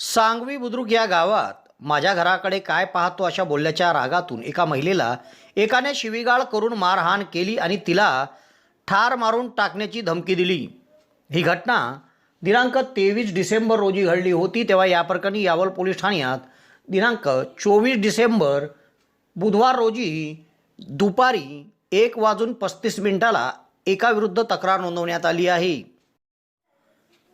सांगवी बुद्रुक या गावात माझ्या घराकडे काय पाहतो अशा बोलल्याच्या रागातून एका महिलेला एकाने शिवीगाळ करून मारहाण केली आणि तिला ठार मारून टाकण्याची धमकी दिली. ही घटना दिनांक तेवीस डिसेंबर रोजी घडली होती तेव्हा या प्रकरणी यावल पोलीस ठाण्यात दिनांक चोवीस डिसेंबर बुधवार रोजी दुपारी एक वाजून पस्तीस मिनिटाला एकाविरुद्ध तक्रार नोंदवण्यात आली आहे.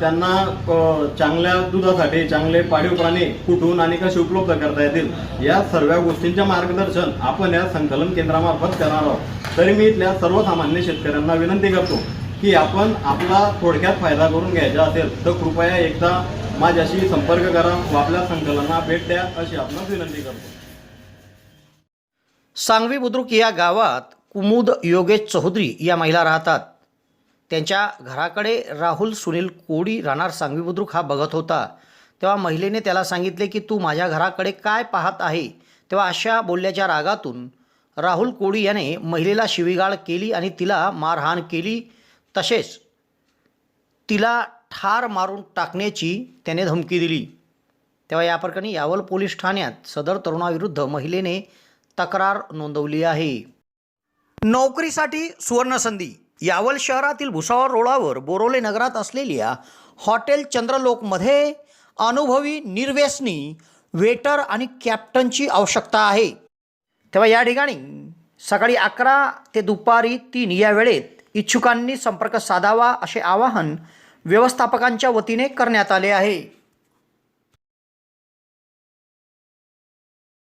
त्यांना चांगल्या दुधासाठी चांगले पाळीव प्राणी कुठून आणि कसे उपलब्ध करता येतील या सर्व गोष्टींचे मार्गदर्शन आपण या संकलन केंद्रामार्फत करणार आहोत. तरी मी इथल्या सर्वसामान्य शेतकऱ्यांना विनंती करतो की आपण आपला थोडक्यात फायदा करून घ्यायचा असेल तर कृपया एकदा माझ्याशी संपर्क करा व आपल्या संकलनाला भेट द्या अशी आपण विनंती करतो. सांगवी बुद्रुक या गावात कुमुद योगेश चौधरी या महिला राहतात. त्यांच्या घराकडे राहुल सुनील कोडी राहणार सांगवी बुद्रुक हा बघत होता. तेव्हा महिलेने त्याला सांगितले की तू माझ्या घराकडे काय पाहत आहे? तेव्हा अशा बोलल्याच्या रागातून राहुल कोडी याने महिलेला शिवीगाळ केली आणि तिला मारहाण केली. तसेच तिला ठार मारून टाकण्याची त्याने धमकी दिली. तेव्हा या प्रकरणी यावल पोलीस ठाण्यात सदर तरुणाविरुद्ध महिलेने तक्रार नोंदवली आहे. नोकरीसाठी सुवर्णसंधी यावल शहरातील भुसावळ रोडावर बोरोले नगरात असलेल्या हॉटेल चंद्रलोकमध्ये अनुभवी निर्व्यसनी वेटर आणि कॅप्टनची आवश्यकता आहे. तेव्हा या ठिकाणी सकाळी अकरा ते दुपारी तीन या वेळेत इच्छुकांनी संपर्क साधावा असे आवाहन व्यवस्थापकांच्या वतीने करण्यात आले आहे.